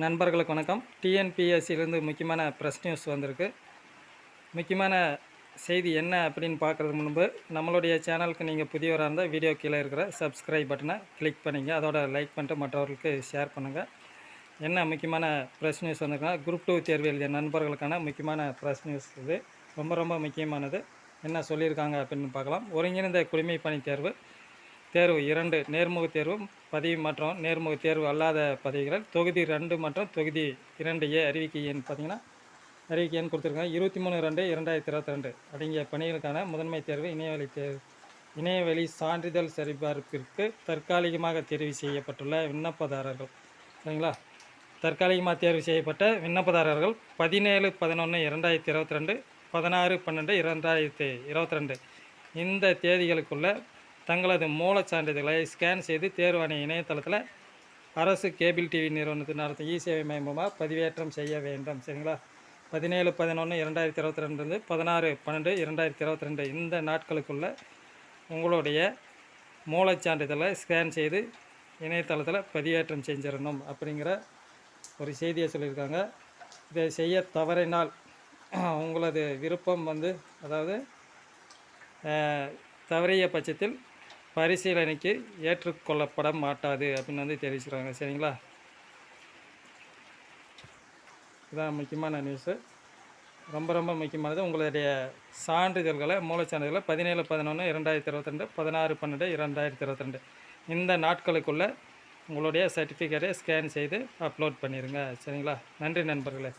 நண்பர்களுக்கு வணக்கம். டிஎன்பிஎஸ்சிலேருந்து முக்கியமான ப்ரெஸ் நியூஸ் வந்திருக்கு. முக்கியமான செய்தி என்ன அப்படின்னு பார்க்குறது முன்பு நம்மளுடைய சேனலுக்கு நீங்கள் புதியவராக இருந்தால் வீடியோ கீழே இருக்கிற சப்ஸ்கிரைப் பட்டனை கிளிக் பண்ணிங்க. அதோட லைக் பண்ணிட்டு மற்றவர்களுக்கு ஷேர் பண்ணுங்கள் என்ன முக்கியமான ப்ரெஸ் நியூஸ் வந்திருக்குன்னா குரூப் டூ தேர்வு எழுதிய நண்பர்களுக்கான முக்கியமான ப்ரெஸ் நியூஸ் இது. ரொம்ப ரொம்ப முக்கியமானது. என்ன சொல்லியிருக்காங்க அப்படின்னு பார்க்கலாம். ஒருங்கிணைந்த குடிமை பணி தேர்வு. தேர்வு இரண்டு நேர்முக தேர்வு பதவி மற்றும் நேர்முக தேர்வு அல்லாத பதவிகள். தொகுதி ரெண்டு மற்றும் தொகுதி இரண்டு ஏ அறிவிக்கை எண் பார்த்தீங்கன்னா அறிவிக்கை எண் கொடுத்துருக்காங்க. இருபத்தி மூணு ரெண்டு இரண்டாயிரத்தி இருபத்தி ரெண்டு. அடங்கிய பணிகளுக்கான முதன்மை தேர்வு இணையவழி தேர்வு இணையவழி சான்றிதழ் சரிபார்ப்பிற்கு தற்காலிகமாக தேர்வு செய்யப்பட்டுள்ள விண்ணப்பதாரர்கள். சரிங்களா? தற்காலிகமாக தேர்வு செய்யப்பட்ட விண்ணப்பதாரர்கள் பதினேழு பதினொன்று இரண்டாயிரத்தி இருபத்தி ரெண்டு பதினாறு பன்னெண்டு இரண்டாயிரத்தி இருபத்தி ரெண்டு. இந்த தேதிகளுக்குள்ள தங்களது மூலச் சான்றிதழ்களை ஸ்கேன் செய்து தேர்வாணைய இணையதளத்தில் அரசு கேபிள் டிவி நிறுவனத்தில் நடத்தும் இ சேவை மையமாக பதிவேற்றம் செய்ய வேண்டும். சரிங்களா? பதினேழு பதினொன்று இரண்டாயிரத்தி இருபத்தி ரெண்டுலேருந்து பதினாறு பன்னெண்டு இரண்டாயிரத்தி இருபத்தி ரெண்டு இந்த நாட்களுக்குள்ளே உங்களுடைய மூலச் சான்றிதழை ஸ்கேன் செய்து இணையதளத்தில் பதிவேற்றம் செஞ்சிடணும் அப்படிங்கிற ஒரு செய்தியை சொல்லியிருக்காங்க. இதை செய்ய தவறினால் உங்களது விருப்பம் வந்து அதாவது தவறிய பட்சத்தில் பரிசீலனைக்கு ஏற்றுக்கொள்ளப்பட மாட்டாது அப்படின்னு வந்து தெரிவிச்சுக்கிறாங்க சரிங்களா? இதான் முக்கியமான நியூஸு ரொம்ப ரொம்ப முக்கியமானது. உங்களுடைய சான்றிதழ்களை மூலச்சான்றிதழ்களை பதினேழு பதினொன்று இரண்டாயிரத்தி இருபத்தி ரெண்டு பதினாறு பன்னெண்டு இரண்டாயிரத்தி இருபத்தி ரெண்டு. இந்த நாட்களுக்குள்ளே உங்களுடைய சர்டிஃபிகேட்டை ஸ்கேன் செய்து அப்லோட் பண்ணிடுங்க சரிங்களா? நன்றி நண்பர்களே.